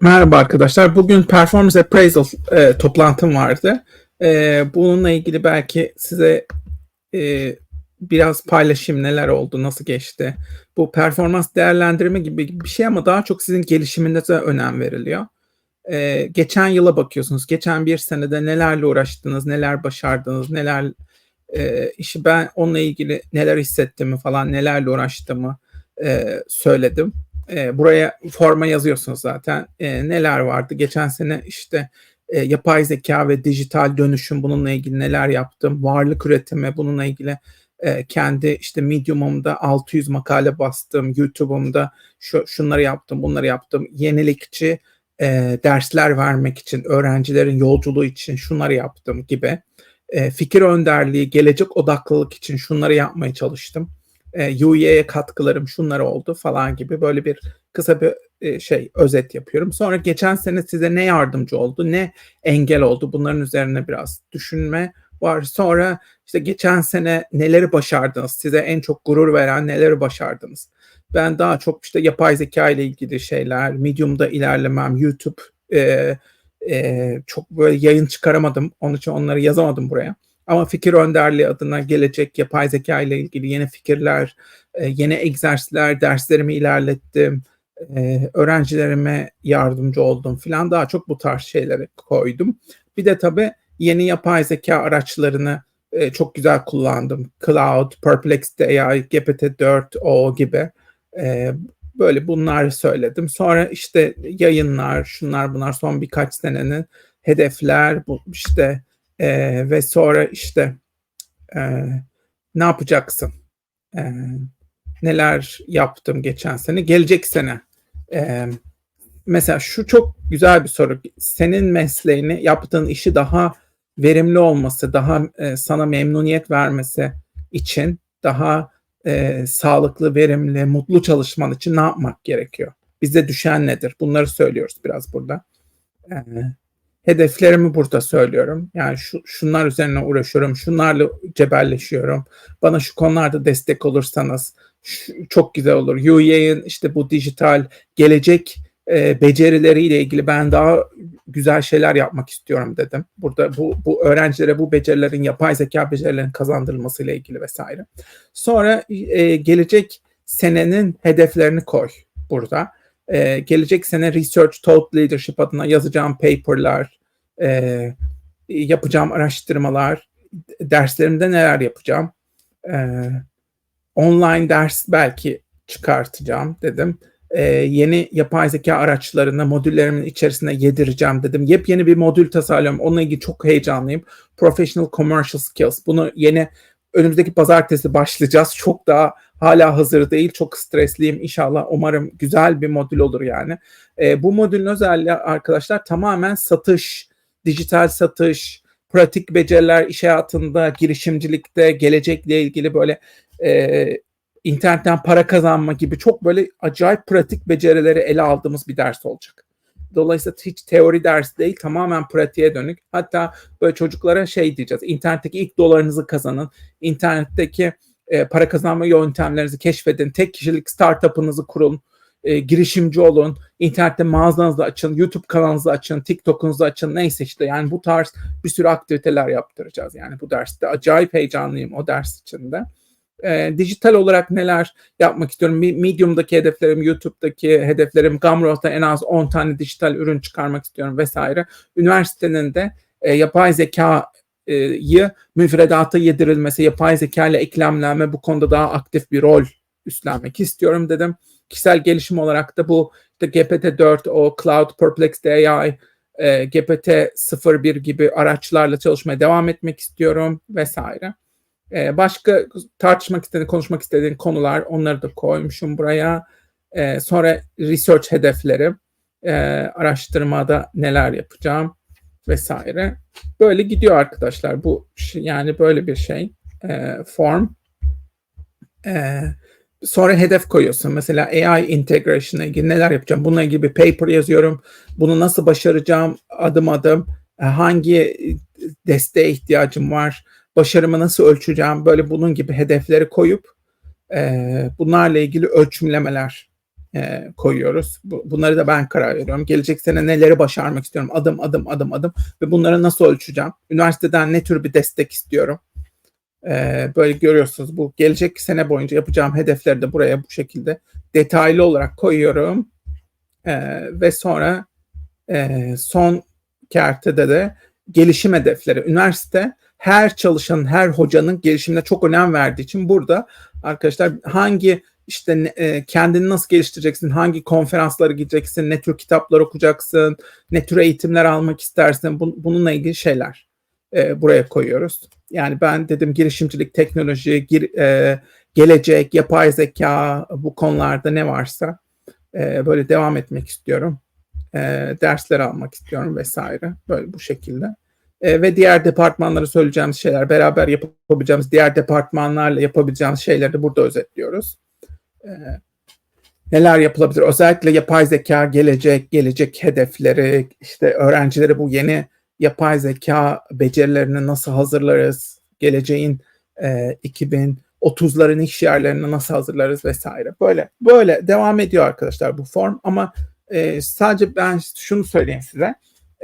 Merhaba arkadaşlar. Bugün Performance Appraisal e, toplantım vardı. E, bununla ilgili belki size e, biraz paylaşayım neler oldu, nasıl geçti. Bu performans değerlendirme gibi bir şey ama daha çok sizin gelişiminize önem veriliyor. E, geçen yıla bakıyorsunuz. Geçen bir senede nelerle uğraştınız, neler başardınız, neler e, işi ben onunla ilgili neler hissettiğimi falan, nelerle uğraştığımı e, söyledim. E, buraya forma yazıyorsunuz zaten. E, neler vardı? Geçen sene işte e, yapay zeka ve dijital dönüşüm bununla ilgili neler yaptım? Varlık üretimi bununla ilgili e, kendi işte Medium'umda 600 makale bastım. YouTube'umda şu, şunları yaptım, bunları yaptım. Yenilikçi e, dersler vermek için, öğrencilerin yolculuğu için şunları yaptım gibi. E, fikir önderliği, gelecek odaklılık için şunları yapmaya çalıştım e, UE'ye katkılarım şunlar oldu falan gibi böyle bir kısa bir e, şey özet yapıyorum. Sonra geçen sene size ne yardımcı oldu, ne engel oldu bunların üzerine biraz düşünme var. Sonra işte geçen sene neleri başardınız, size en çok gurur veren neleri başardınız. Ben daha çok işte yapay zeka ile ilgili şeyler, Medium'da ilerlemem, YouTube e, e, çok böyle yayın çıkaramadım. Onun için onları yazamadım buraya. Ama fikir önderliği adına gelecek yapay zeka ile ilgili yeni fikirler, e, yeni egzersizler, derslerimi ilerlettim, e, öğrencilerime yardımcı oldum filan daha çok bu tarz şeyleri koydum. Bir de tabii yeni yapay zeka araçlarını e, çok güzel kullandım. Cloud, Perplexity AI, GPT-4, O gibi. Böyle bunları söyledim. Sonra işte yayınlar, şunlar bunlar son birkaç senenin hedefler, bu işte e, ve sonra işte e, ne yapacaksın? E, neler yaptım geçen sene? Gelecek sene. E, mesela şu çok güzel bir soru. Senin mesleğini, yaptığın işi daha verimli olması, daha e, sana memnuniyet vermesi için daha e, sağlıklı, verimli, mutlu çalışman için ne yapmak gerekiyor? Bize düşen nedir? Bunları söylüyoruz biraz burada. E, hedeflerimi burada söylüyorum. Yani şu, şunlar üzerine uğraşıyorum, şunlarla cebelleşiyorum. Bana şu konularda destek olursanız şu, çok güzel olur. UEA'in işte bu dijital gelecek e, becerileriyle ilgili ben daha güzel şeyler yapmak istiyorum dedim. Burada bu, bu öğrencilere bu becerilerin yapay zeka becerilerinin kazandırılması ile ilgili vesaire. Sonra e, gelecek senenin hedeflerini koy burada. Ee, gelecek sene Research Thought Leadership adına yazacağım paperlar, e, yapacağım araştırmalar, derslerimde neler yapacağım. E, online ders belki çıkartacağım dedim. E, yeni yapay zeka araçlarını modüllerimin içerisine yedireceğim dedim. Yepyeni bir modül tasarlıyorum. Onunla ilgili çok heyecanlıyım. Professional Commercial Skills. Bunu yeni önümüzdeki pazartesi başlayacağız. Çok daha hala hazır değil. Çok stresliyim. İnşallah umarım güzel bir modül olur yani. E, bu modülün özelliği arkadaşlar tamamen satış dijital satış, pratik beceriler iş hayatında, girişimcilikte, gelecekle ilgili böyle e, internetten para kazanma gibi çok böyle acayip pratik becerileri ele aldığımız bir ders olacak. Dolayısıyla hiç teori dersi değil tamamen pratiğe dönük. Hatta böyle çocuklara şey diyeceğiz. İnternetteki ilk dolarınızı kazanın. İnternetteki e, para kazanma yöntemlerinizi keşfedin. Tek kişilik startup'ınızı kurun e, girişimci olun, internette mağazanızı açın, YouTube kanalınızı açın, TikTok'unuzu açın neyse işte yani bu tarz bir sürü aktiviteler yaptıracağız yani bu derste. Acayip heyecanlıyım o ders içinde. E, dijital olarak neler yapmak istiyorum? Medium'daki hedeflerim, YouTube'daki hedeflerim, Gumroad'da en az 10 tane dijital ürün çıkarmak istiyorum vesaire. Üniversitenin de e, yapay zekayı müfredata yedirilmesi, yapay zeka ile eklemlenme bu konuda daha aktif bir rol üstlenmek istiyorum dedim kişisel gelişim olarak da bu işte GPT-4, o Cloud, Perplexity AI, e, GPT-01 gibi araçlarla çalışmaya devam etmek istiyorum vesaire. E, başka tartışmak istediğin, konuşmak istediğin konular onları da koymuşum buraya. E, sonra research hedefleri, e, araştırmada neler yapacağım vesaire. Böyle gidiyor arkadaşlar. Bu yani böyle bir şey e, form. E, sonra hedef koyuyorsun. Mesela AI integration ile ilgili neler yapacağım? Bununla ilgili bir paper yazıyorum. Bunu nasıl başaracağım adım adım? Hangi desteğe ihtiyacım var? Başarımı nasıl ölçeceğim? Böyle bunun gibi hedefleri koyup e, bunlarla ilgili ölçümlemeler e, koyuyoruz. Bu, bunları da ben karar veriyorum. Gelecek sene neleri başarmak istiyorum adım adım adım adım ve bunları nasıl ölçeceğim? Üniversiteden ne tür bir destek istiyorum? E, böyle görüyorsunuz bu gelecek sene boyunca yapacağım hedefleri de buraya bu şekilde detaylı olarak koyuyorum. E, ve sonra e, son kertede de gelişim hedefleri. Üniversite her çalışanın, her hocanın gelişimine çok önem verdiği için burada arkadaşlar hangi işte e, kendini nasıl geliştireceksin, hangi konferanslara gideceksin, ne tür kitaplar okuyacaksın, ne tür eğitimler almak istersin, bu, bununla ilgili şeyler e, buraya koyuyoruz. Yani ben dedim girişimcilik, teknoloji, gir, e, gelecek, yapay zeka bu konularda ne varsa e, böyle devam etmek istiyorum. E, dersler almak istiyorum vesaire. Böyle bu şekilde. E, ve diğer departmanlara söyleyeceğimiz şeyler, beraber yapabileceğimiz diğer departmanlarla yapabileceğimiz şeyleri de burada özetliyoruz. E, neler yapılabilir? Özellikle yapay zeka, gelecek, gelecek hedefleri, işte öğrencileri bu yeni yapay zeka becerilerini nasıl hazırlarız? Geleceğin e, 2030'ların iş yerlerini nasıl hazırlarız vesaire. Böyle böyle devam ediyor arkadaşlar bu form ama e, sadece ben şunu söyleyeyim size.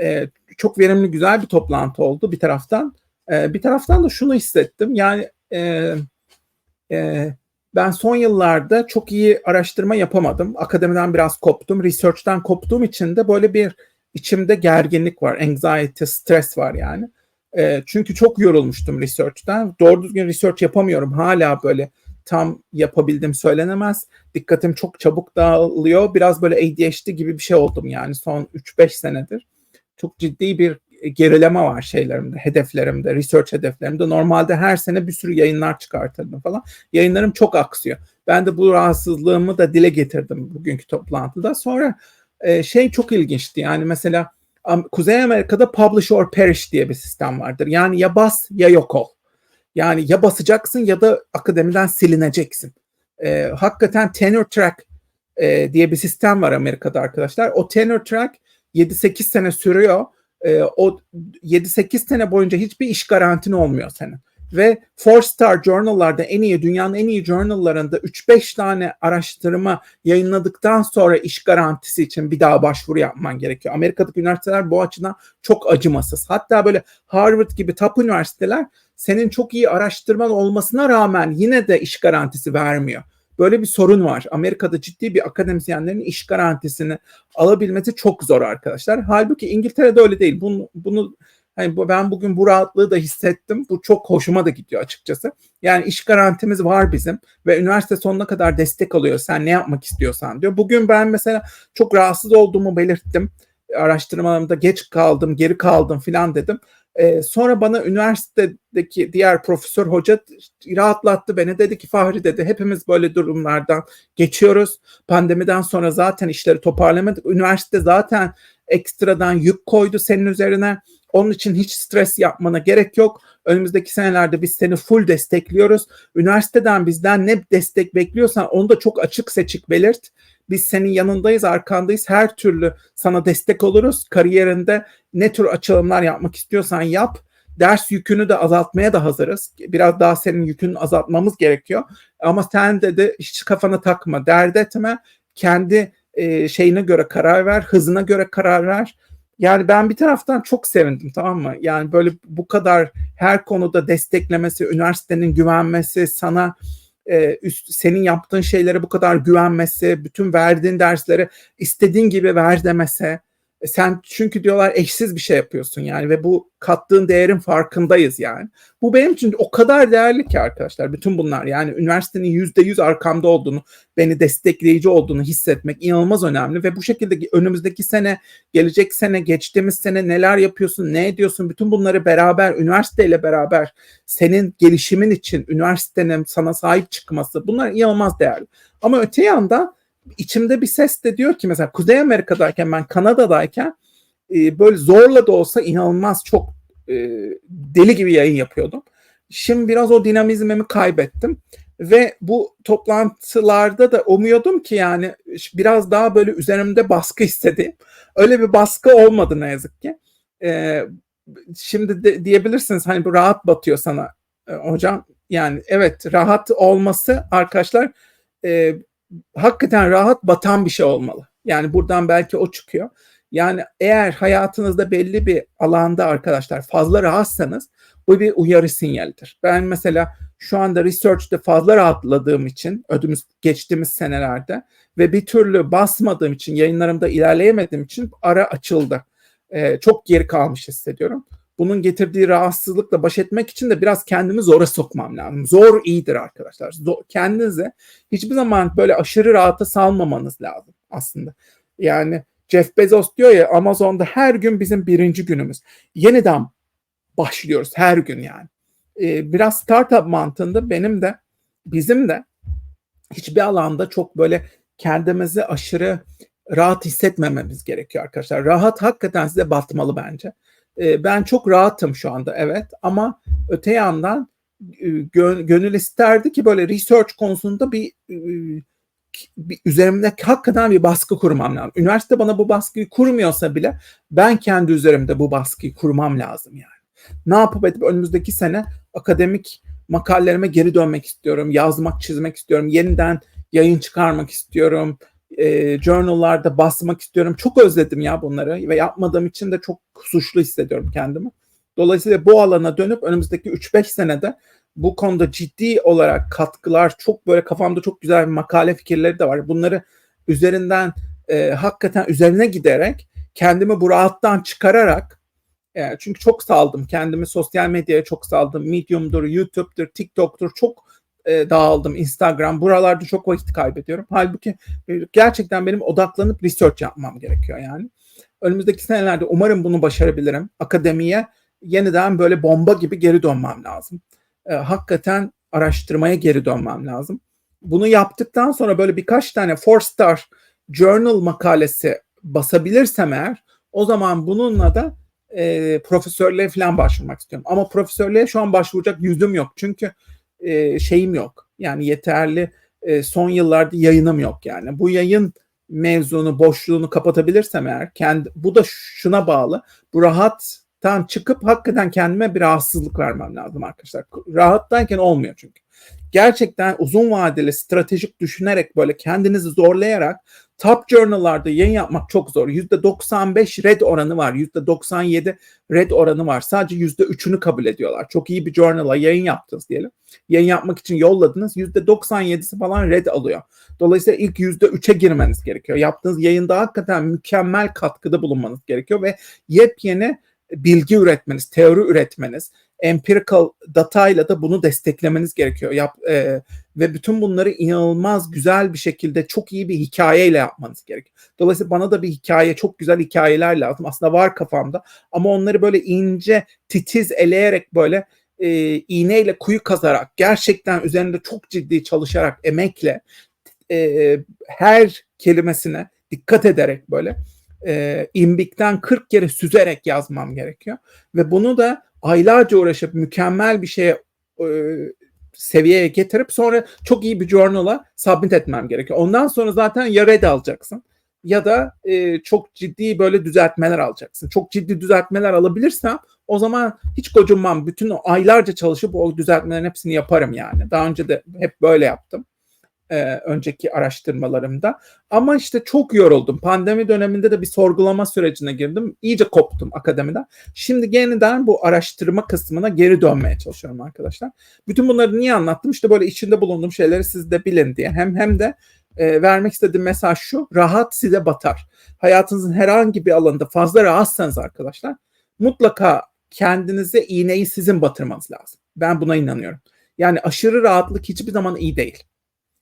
E, çok verimli güzel bir toplantı oldu bir taraftan. E, bir taraftan da şunu hissettim. Yani e, e, ben son yıllarda çok iyi araştırma yapamadım. Akademiden biraz koptum. Research'tan koptuğum için de böyle bir içimde gerginlik var. Anxiety, stres var yani. E, çünkü çok yorulmuştum research'ten. Doğru düzgün research yapamıyorum. Hala böyle tam yapabildim söylenemez. Dikkatim çok çabuk dağılıyor. Biraz böyle ADHD gibi bir şey oldum yani son 3-5 senedir. Çok ciddi bir gerileme var şeylerimde, hedeflerimde, research hedeflerimde. Normalde her sene bir sürü yayınlar çıkartırdım falan. Yayınlarım çok aksıyor. Ben de bu rahatsızlığımı da dile getirdim bugünkü toplantıda. Sonra e, şey çok ilginçti. Yani mesela Kuzey Amerika'da publish or perish diye bir sistem vardır. Yani ya bas ya yok ol. Yani ya basacaksın ya da akademiden silineceksin. E, hakikaten tenure track e, diye bir sistem var Amerika'da arkadaşlar. O tenure track 7-8 sene sürüyor. E, o 7-8 sene boyunca hiçbir iş garantin olmuyor senin. Ve four star journal'larda en iyi, dünyanın en iyi journal'larında 3-5 tane araştırma yayınladıktan sonra iş garantisi için bir daha başvuru yapman gerekiyor. Amerika'daki üniversiteler bu açıdan çok acımasız. Hatta böyle Harvard gibi top üniversiteler senin çok iyi araştırman olmasına rağmen yine de iş garantisi vermiyor. Böyle bir sorun var. Amerika'da ciddi bir akademisyenlerin iş garantisini alabilmesi çok zor arkadaşlar. Halbuki İngiltere'de öyle değil. Bunu, bunu hani ben bugün bu rahatlığı da hissettim. Bu çok hoşuma da gidiyor açıkçası. Yani iş garantimiz var bizim ve üniversite sonuna kadar destek alıyor. Sen ne yapmak istiyorsan diyor. Bugün ben mesela çok rahatsız olduğumu belirttim. Araştırmalarımda geç kaldım, geri kaldım filan dedim. E, sonra bana üniversitedeki diğer profesör hoca rahatlattı beni. Dedi ki Fahri dedi hepimiz böyle durumlardan geçiyoruz. Pandemiden sonra zaten işleri toparlamadık. Üniversite zaten ekstradan yük koydu senin üzerine. Onun için hiç stres yapmana gerek yok. Önümüzdeki senelerde biz seni full destekliyoruz. Üniversiteden bizden ne destek bekliyorsan onu da çok açık seçik belirt. Biz senin yanındayız, arkandayız. Her türlü sana destek oluruz. Kariyerinde ne tür açılımlar yapmak istiyorsan yap. Ders yükünü de azaltmaya da hazırız. Biraz daha senin yükünü azaltmamız gerekiyor. Ama sen de hiç kafana takma, dert etme. Kendi e, şeyine göre karar ver, hızına göre karar ver. Yani ben bir taraftan çok sevindim tamam mı? Yani böyle bu kadar her konuda desteklemesi, üniversitenin güvenmesi, sana e, üst, senin yaptığın şeylere bu kadar güvenmesi, bütün verdiğin dersleri istediğin gibi ver demese, e, sen çünkü diyorlar eşsiz bir şey yapıyorsun yani ve bu kattığın değerin farkındayız yani. Bu benim için o kadar değerli ki arkadaşlar bütün bunlar yani üniversitenin yüzde yüz arkamda olduğunu, beni destekleyici olduğunu hissetmek inanılmaz önemli ve bu şekilde önümüzdeki sene, gelecek sene, geçtiğimiz sene neler yapıyorsun, ne ediyorsun bütün bunları beraber üniversiteyle beraber senin gelişimin için üniversitenin sana sahip çıkması bunlar inanılmaz değerli. Ama öte yandan içimde bir ses de diyor ki mesela Kuzey Amerika'dayken ben Kanada'dayken e, böyle zorla da olsa inanılmaz çok e, deli gibi yayın yapıyordum. Şimdi biraz o dinamizmimi kaybettim ve bu toplantılarda da umuyordum ki yani biraz daha böyle üzerimde baskı istediğim. Öyle bir baskı olmadı ne yazık ki. E, şimdi de, diyebilirsiniz hani bu rahat batıyor sana e, hocam. Yani evet rahat olması arkadaşlar e, hakikaten rahat batan bir şey olmalı. Yani buradan belki o çıkıyor. Yani eğer hayatınızda belli bir alanda arkadaşlar fazla rahatsanız bu bir uyarı sinyalidir. Ben mesela şu anda research'te fazla rahatladığım için ödümüz geçtiğimiz senelerde ve bir türlü basmadığım için yayınlarımda ilerleyemediğim için ara açıldı. Ee, çok geri kalmış hissediyorum. Bunun getirdiği rahatsızlıkla baş etmek için de biraz kendimi zora sokmam lazım. Zor iyidir arkadaşlar. Zor, kendinize hiçbir zaman böyle aşırı rahata salmamanız lazım aslında. Yani Jeff Bezos diyor ya Amazon'da her gün bizim birinci günümüz. Yeniden başlıyoruz her gün yani. Ee, biraz startup mantığında benim de bizim de hiçbir alanda çok böyle kendimizi aşırı rahat hissetmememiz gerekiyor arkadaşlar. Rahat hakikaten size batmalı bence. Ee, ben çok rahatım şu anda evet ama öte yandan e, gönül isterdi ki böyle research konusunda bir, e, bir üzerimde hakikaten bir baskı kurmam lazım. Üniversite bana bu baskıyı kurmuyorsa bile ben kendi üzerimde bu baskıyı kurmam lazım yani. Ne yapıp edip önümüzdeki sene akademik makalelerime geri dönmek istiyorum. Yazmak, çizmek istiyorum. Yeniden yayın çıkarmak istiyorum. E, journal'larda basmak istiyorum. Çok özledim ya bunları ve yapmadığım için de çok suçlu hissediyorum kendimi. Dolayısıyla bu alana dönüp önümüzdeki 3-5 senede bu konuda ciddi olarak katkılar çok böyle kafamda çok güzel makale fikirleri de var. Bunları üzerinden e, hakikaten üzerine giderek kendimi bu rahattan çıkararak yani çünkü çok saldım. Kendimi sosyal medyaya çok saldım. Medium'dur, YouTube'dur, TikTok'tur. Çok e, dağıldım. Instagram. Buralarda çok vakit kaybediyorum. Halbuki e, gerçekten benim odaklanıp research yapmam gerekiyor yani. Önümüzdeki senelerde umarım bunu başarabilirim. Akademiye yeniden böyle bomba gibi geri dönmem lazım. E, hakikaten araştırmaya geri dönmem lazım. Bunu yaptıktan sonra böyle birkaç tane four star journal makalesi basabilirsem eğer o zaman bununla da e, profesörlüğe falan başvurmak istiyorum. Ama profesörlüğe şu an başvuracak yüzüm yok. Çünkü e, şeyim yok. Yani yeterli e, son yıllarda yayınım yok yani. Bu yayın mevzunu, boşluğunu kapatabilirsem eğer kendi bu da şuna bağlı. Bu rahattan çıkıp hakikaten kendime bir rahatsızlık vermem lazım arkadaşlar. Rahattayken olmuyor çünkü. Gerçekten uzun vadeli stratejik düşünerek böyle kendinizi zorlayarak Top journal'larda yayın yapmak çok zor. %95 red oranı var. %97 red oranı var. Sadece %3'ünü kabul ediyorlar. Çok iyi bir journal'a yayın yaptınız diyelim. Yayın yapmak için yolladınız. %97'si falan red alıyor. Dolayısıyla ilk %3'e girmeniz gerekiyor. Yaptığınız yayında hakikaten mükemmel katkıda bulunmanız gerekiyor ve yepyeni bilgi üretmeniz, teori üretmeniz, empirical datayla da bunu desteklemeniz gerekiyor. Yap, e, ve bütün bunları inanılmaz güzel bir şekilde çok iyi bir hikayeyle yapmanız gerekiyor. Dolayısıyla bana da bir hikaye, çok güzel hikayeler lazım. Aslında var kafamda ama onları böyle ince, titiz eleyerek böyle e, iğneyle kuyu kazarak, gerçekten üzerinde çok ciddi çalışarak, emekle e, her kelimesine dikkat ederek böyle e, imbikten 40 kere süzerek yazmam gerekiyor. Ve bunu da aylarca uğraşıp mükemmel bir şeye e, seviyeye getirip sonra çok iyi bir journal'a submit etmem gerekiyor. Ondan sonra zaten ya red alacaksın ya da e, çok ciddi böyle düzeltmeler alacaksın. Çok ciddi düzeltmeler alabilirsem o zaman hiç gocunmam. Bütün aylarca çalışıp o düzeltmelerin hepsini yaparım yani. Daha önce de hep böyle yaptım e, önceki araştırmalarımda. Ama işte çok yoruldum. Pandemi döneminde de bir sorgulama sürecine girdim. İyice koptum akademiden. Şimdi yeniden bu araştırma kısmına geri dönmeye çalışıyorum arkadaşlar. Bütün bunları niye anlattım? İşte böyle içinde bulunduğum şeyleri siz de bilin diye. Hem hem de e, vermek istediğim mesaj şu. Rahat size batar. Hayatınızın herhangi bir alanında fazla rahatsanız arkadaşlar mutlaka kendinize iğneyi sizin batırmanız lazım. Ben buna inanıyorum. Yani aşırı rahatlık hiçbir zaman iyi değil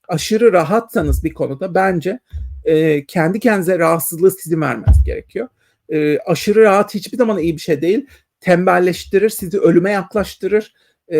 aşırı rahatsanız bir konuda bence e, kendi kendinize rahatsızlığı sizin vermeniz gerekiyor. E, aşırı rahat hiçbir zaman iyi bir şey değil. Tembelleştirir, sizi ölüme yaklaştırır, e,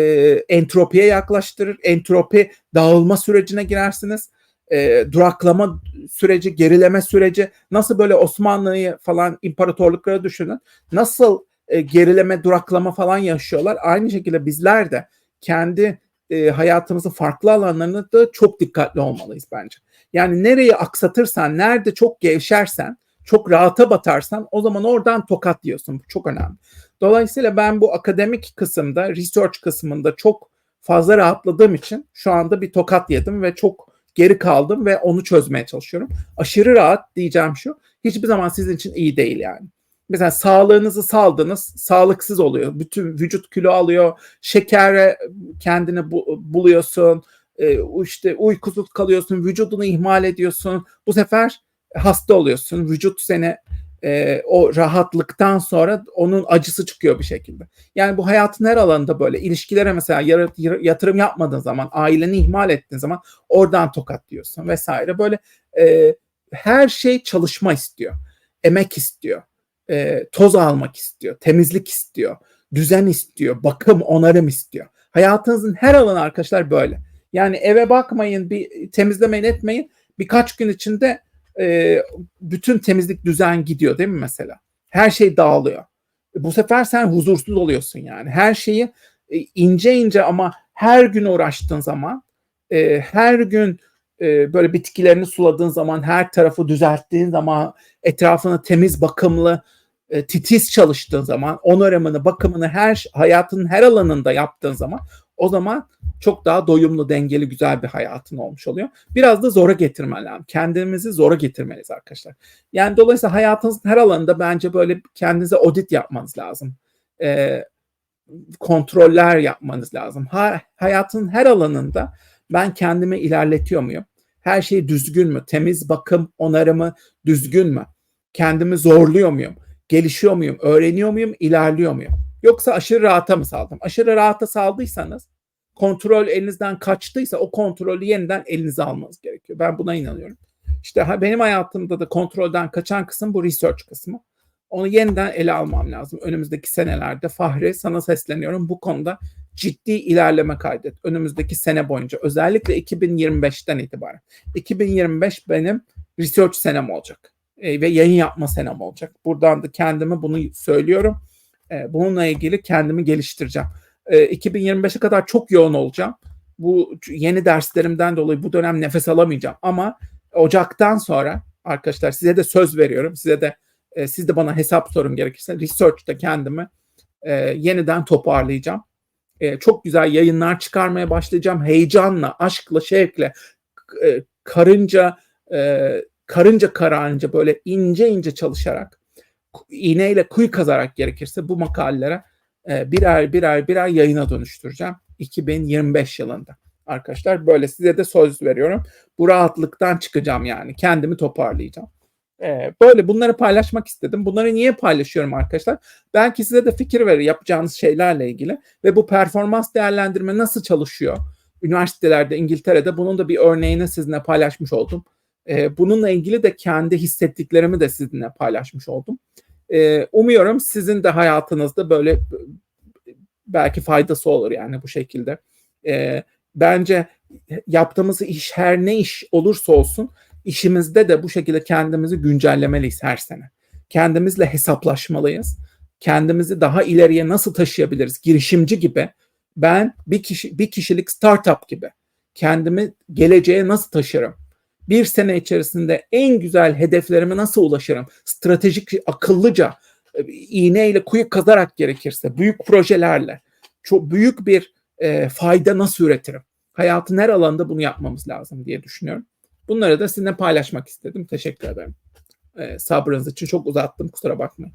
entropiye yaklaştırır. Entropi dağılma sürecine girersiniz. E, duraklama süreci, gerileme süreci. Nasıl böyle Osmanlı'yı falan imparatorluklara düşünün. Nasıl e, gerileme, duraklama falan yaşıyorlar. Aynı şekilde bizler de kendi e, hayatımızın farklı alanlarında da çok dikkatli olmalıyız bence. Yani nereyi aksatırsan, nerede çok gevşersen, çok rahata batarsan o zaman oradan tokat diyorsun. Bu çok önemli. Dolayısıyla ben bu akademik kısımda, research kısmında çok fazla rahatladığım için şu anda bir tokat yedim ve çok geri kaldım ve onu çözmeye çalışıyorum. Aşırı rahat diyeceğim şu. Hiçbir zaman sizin için iyi değil yani. Mesela sağlığınızı saldınız, sağlıksız oluyor. Bütün vücut kilo alıyor, şekere kendini bu, buluyorsun, e, işte uykusuz kalıyorsun, vücudunu ihmal ediyorsun. Bu sefer hasta oluyorsun. Vücut seni e, o rahatlıktan sonra onun acısı çıkıyor bir şekilde. Yani bu hayatın her alanında böyle. İlişkilere mesela yatırım yapmadığın zaman, aileni ihmal ettiğin zaman oradan tokatlıyorsun vesaire. Böyle e, her şey çalışma istiyor. Emek istiyor. E, toz almak istiyor. Temizlik istiyor. Düzen istiyor. Bakım, onarım istiyor. Hayatınızın her alanı arkadaşlar böyle. Yani eve bakmayın, bir temizlemeyin, etmeyin. Birkaç gün içinde e, bütün temizlik düzen gidiyor değil mi mesela? Her şey dağılıyor. Bu sefer sen huzursuz oluyorsun yani. Her şeyi e, ince ince ama her gün uğraştığın zaman, e, her gün e, böyle bitkilerini suladığın zaman, her tarafı düzelttiğin zaman, etrafını temiz, bakımlı, e, titiz çalıştığın zaman, onarımını, bakımını her hayatın her alanında yaptığın zaman o zaman çok daha doyumlu, dengeli, güzel bir hayatın olmuş oluyor. Biraz da zora getirmen lazım. Kendimizi zora getirmeliyiz arkadaşlar. Yani dolayısıyla hayatınızın her alanında bence böyle kendinize audit yapmanız lazım. Ee, kontroller yapmanız lazım. Ha, hayatın her alanında ben kendimi ilerletiyor muyum? Her şey düzgün mü? Temiz bakım, onarımı düzgün mü? Kendimi zorluyor muyum? Gelişiyor muyum? Öğreniyor muyum? İlerliyor muyum? Yoksa aşırı rahata mı saldım? Aşırı rahata saldıysanız kontrol elinizden kaçtıysa o kontrolü yeniden elinize almanız gerekiyor. Ben buna inanıyorum. İşte benim hayatımda da kontrolden kaçan kısım bu research kısmı. Onu yeniden ele almam lazım. Önümüzdeki senelerde Fahri sana sesleniyorum. Bu konuda ciddi ilerleme kaydet. Önümüzdeki sene boyunca özellikle 2025'ten itibaren. 2025 benim research senem olacak. E, ve yayın yapma senem olacak. Buradan da kendime bunu söylüyorum. E, bununla ilgili kendimi geliştireceğim. 2025'e kadar çok yoğun olacağım. Bu yeni derslerimden dolayı bu dönem nefes alamayacağım ama Ocak'tan sonra arkadaşlar size de söz veriyorum. Size de e, siz de bana hesap sorun gerekirse research'ta kendimi e, yeniden toparlayacağım. E, çok güzel yayınlar çıkarmaya başlayacağım. Heyecanla, aşkla, şevkle, e, karınca e, karınca kararınca böyle ince ince çalışarak iğneyle kuyu kazarak gerekirse bu makalelere e, birer birer birer yayına dönüştüreceğim 2025 yılında. Arkadaşlar böyle size de söz veriyorum. Bu rahatlıktan çıkacağım yani. Kendimi toparlayacağım. Ee, böyle bunları paylaşmak istedim. Bunları niye paylaşıyorum arkadaşlar? Belki size de fikir verir yapacağınız şeylerle ilgili ve bu performans değerlendirme nasıl çalışıyor? Üniversitelerde İngiltere'de bunun da bir örneğini sizinle paylaşmış oldum. Ee, bununla ilgili de kendi hissettiklerimi de sizinle paylaşmış oldum. E, umuyorum sizin de hayatınızda böyle belki faydası olur yani bu şekilde. E, bence yaptığımız iş her ne iş olursa olsun işimizde de bu şekilde kendimizi güncellemeliyiz her sene. Kendimizle hesaplaşmalıyız. Kendimizi daha ileriye nasıl taşıyabiliriz? Girişimci gibi. Ben bir kişi bir kişilik startup gibi kendimi geleceğe nasıl taşırım? bir sene içerisinde en güzel hedeflerime nasıl ulaşırım? Stratejik, akıllıca, e, iğneyle kuyu kazarak gerekirse, büyük projelerle, çok büyük bir e, fayda nasıl üretirim? Hayatın her alanında bunu yapmamız lazım diye düşünüyorum. Bunları da sizinle paylaşmak istedim. Teşekkür ederim. E, sabrınız için çok uzattım. Kusura bakmayın.